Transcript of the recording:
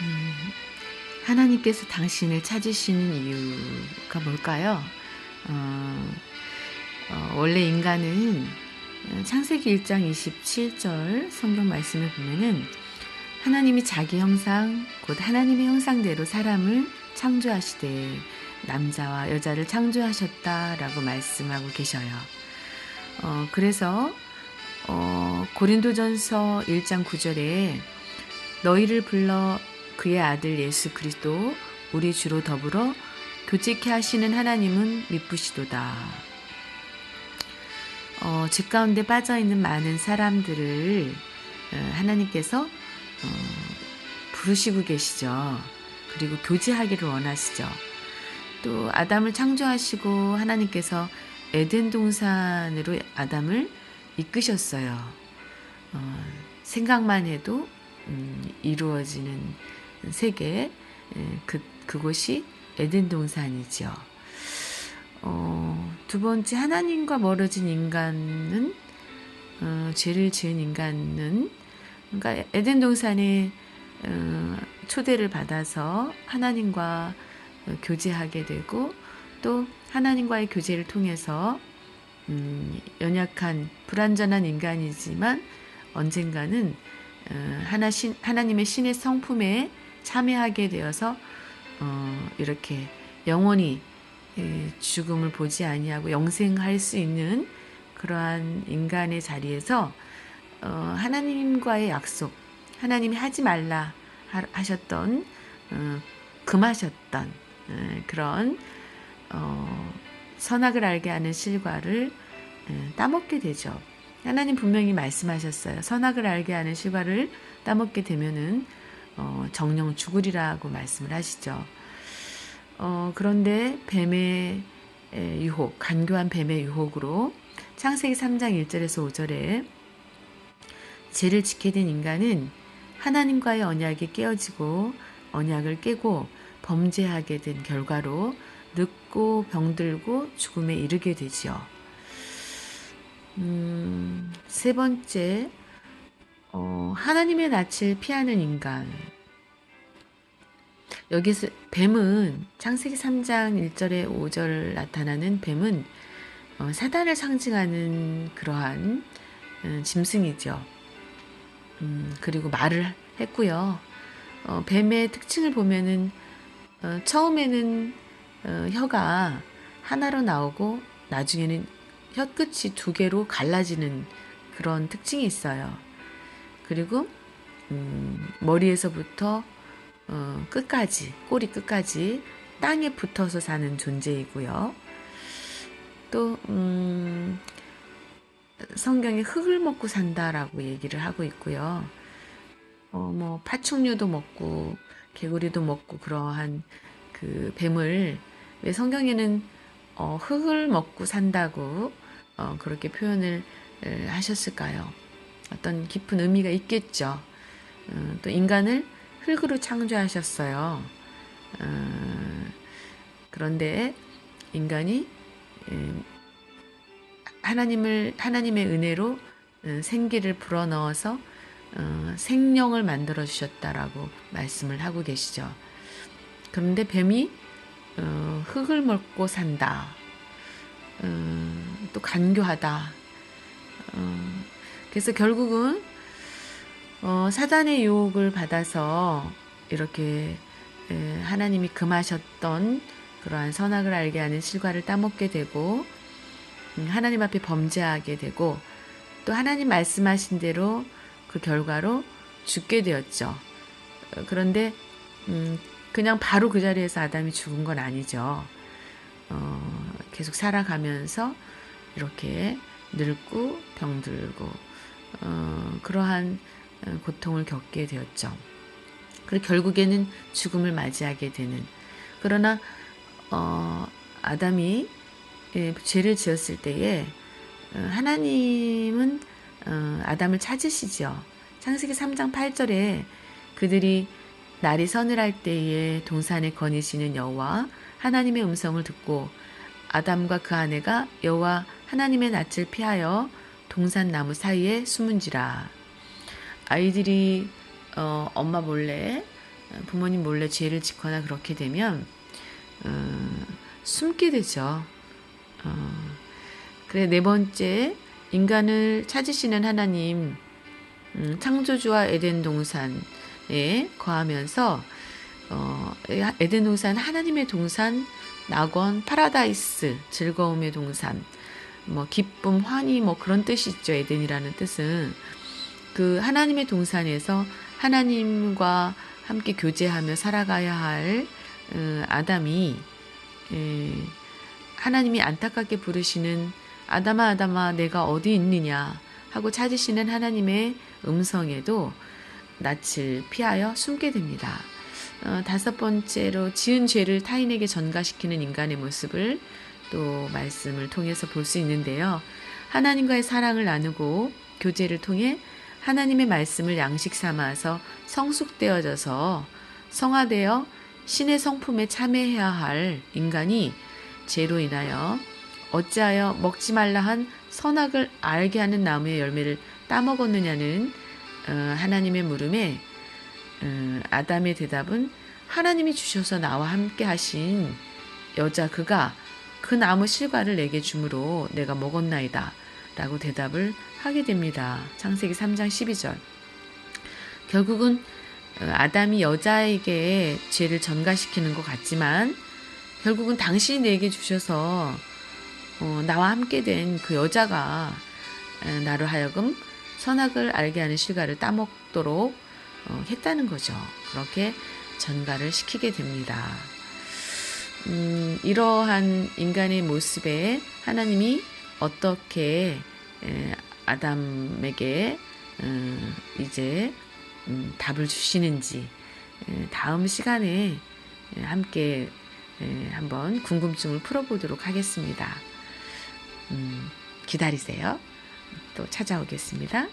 음, 하나님께서 당신을 찾으시는 이유가 뭘까요? 어, 어, 원래 인간은 창세기 1장 27절 성경 말씀을 보면은 하나님이 자기 형상, 곧 하나님의 형상대로 사람을 창조하시되 남자와 여자를 창조하셨다라고 말씀하고 계셔요. 어, 그래서 어, 고린도전서 1장 9절에 너희를 불러 그의 아들 예수 그리스도 우리 주로 더불어 교제케 하시는 하나님은 미쁘시도다. 어, 집 가운데 빠져 있는 많은 사람들을 어, 하나님께서 어, 부르시고 계시죠. 그리고 교제하기를 원하시죠. 또 아담을 창조하시고 하나님께서 에덴 동산으로 아담을 이끄셨어요. 어, 생각만 해도 음, 이루어지는 세계 그 그곳이 에덴 동산이죠. 어, 두 번째 하나님과 멀어진 인간은 어, 죄를 지은 인간은 그러니까 에덴 동산에 어, 초대를 받아서 하나님과 교제하게 되고 또 하나님과의 교제를 통해서 음, 연약한 불완전한 인간이지만 언젠가는 어, 하나 신, 하나님의 신의 성품에 참여하게 되어서 어, 이렇게 영원히 예, 죽음을 보지 아니하고 영생할 수 있는 그러한 인간의 자리에서 어, 하나님과의 약속, 하나님이 하지 말라 하셨던 어, 금하셨던 어, 그런 어, 선악을 알게 하는 실과를 어, 따먹게 되죠. 하나님 분명히 말씀하셨어요. 선악을 알게 하는 실과를 따먹게 되면은 어, 정령 죽으리라고 말씀을 하시죠. 어, 그런데 뱀의 유혹, 간교한 뱀의 유혹으로 창세기 3장 1절에서 5절에 죄를 지게 된 인간은 하나님과의 언약이 깨어지고 언약을 깨고 범죄하게 된 결과로 늙고 병들고 죽음에 이르게 되지요. 음, 세 번째, 어, 하나님의 낯을 피하는 인간. 여기서 뱀은 창세기 3장 1절에 5절 나타나는 뱀은 어, 사단을 상징하는 그러한 음, 짐승이죠. 음, 그리고 말을 했고요. 어, 뱀의 특징을 보면은 어, 처음에는 어, 혀가 하나로 나오고 나중에는 혀 끝이 두 개로 갈라지는 그런 특징이 있어요. 그리고 음, 머리에서부터 어, 끝까지 꼬리 끝까지 땅에 붙어서 사는 존재이고요. 또 음, 성경에 흙을 먹고 산다라고 얘기를 하고 있고요. 어, 뭐 파충류도 먹고 개구리도 먹고 그러한 그 뱀을 왜 성경에는 어, 흙을 먹고 산다고 어, 그렇게 표현을 하셨을까요? 어떤 깊은 의미가 있겠죠. 어, 또 인간을 흙으로 창조하셨어요. 어, 그런데 인간이 하나님을 하나님의 은혜로 어, 생기를 불어넣어서 어, 생명을 만들어 주셨다라고 말씀을 하고 계시죠. 그런데 뱀이 흙을 먹고 산다. 또 간교하다. 그래서 결국은 사단의 유혹을 받아서 이렇게 하나님이 금하셨던 그러한 선악을 알게 하는 실과를 따먹게 되고 음, 하나님 앞에 범죄하게 되고 또 하나님 말씀하신 대로 그 결과로 죽게 되었죠. 어, 그런데 음, 그냥 바로 그 자리에서 아담이 죽은 건 아니죠. 어, 계속 살아가면서 이렇게 늙고 병들고 어, 그러한 어, 고통을 겪게 되었죠. 그리고 결국에는 죽음을 맞이하게 되는 그러나 어, 아담이 예, 죄를 지었을 때에 어, 하나님은 어, 아담을 찾으시죠. 창세기 3장 8절에 그들이 날이 서늘할 때에 동산에 거니시는 여호와 하나님의 음성을 듣고 아담과 그 아내가 여호와 하나님의 낯을 피하여 동산 나무 사이에 숨은지라 아이들이 어, 엄마 몰래 어, 부모님 몰래 죄를 짓거나 그렇게 되면 어, 숨게 되죠. 어, 그래 네 번째 인간을 찾으시는 하나님 음, 창조주와 에덴 동산에 거하면서 어, 에덴 동산 하나님의 동산 낙원 파라다이스 즐거움의 동산 뭐 기쁨 환희 뭐 그런 뜻이 있죠 에덴이라는 뜻은 그 하나님의 동산에서 하나님과 함께 교제하며 살아가야 할 어, 아담이 에, 하나님이 안타깝게 부르시는 아담아 아담아 내가 어디 있느냐 하고 찾으시는 하나님의 음성에도 낯을 피하여 숨게 됩니다. 어, 다섯 번째로 지은 죄를 타인에게 전가시키는 인간의 모습을 또 말씀을 통해서 볼 수 있는데요. 하나님과의 사랑을 나누고 교제를 통해 하나님의 말씀을 양식 삼아서 성숙되어져서 성화되어 신의 성품에 참여해야 할 인간이 죄로 인하여 어찌하여 먹지 말라 한 선악을 알게 하는 나무의 열매를 따먹었느냐는 어, 하나님의 물음에 어, 아담의 대답은 하나님이 주셔서 나와 함께 하신 여자 그가 그 나무 실과를 내게 주므로 내가 먹었나이다 라고 대답을 하게 됩니다. 창세기 3장 12절. 결국은 어, 아담이 여자에게 죄를 전가시키는 것 같지만 결국은 당신이 내게 주셔서 어, 나와 함께 된 그 여자가 에, 나로 하여금 선악을 알게 하는 실과를 따먹도록 어, 했다는 거죠. 그렇게 전가를 시키게 됩니다. 음, 이러한 인간의 모습에 하나님이 어떻게 에, 아담에게 음, 이제 음, 답을 주시는지 에, 다음 시간에 에, 함께 에, 한번 궁금증을 풀어보도록 하겠습니다. 음, 기다리세요. 또 찾아오겠습니다.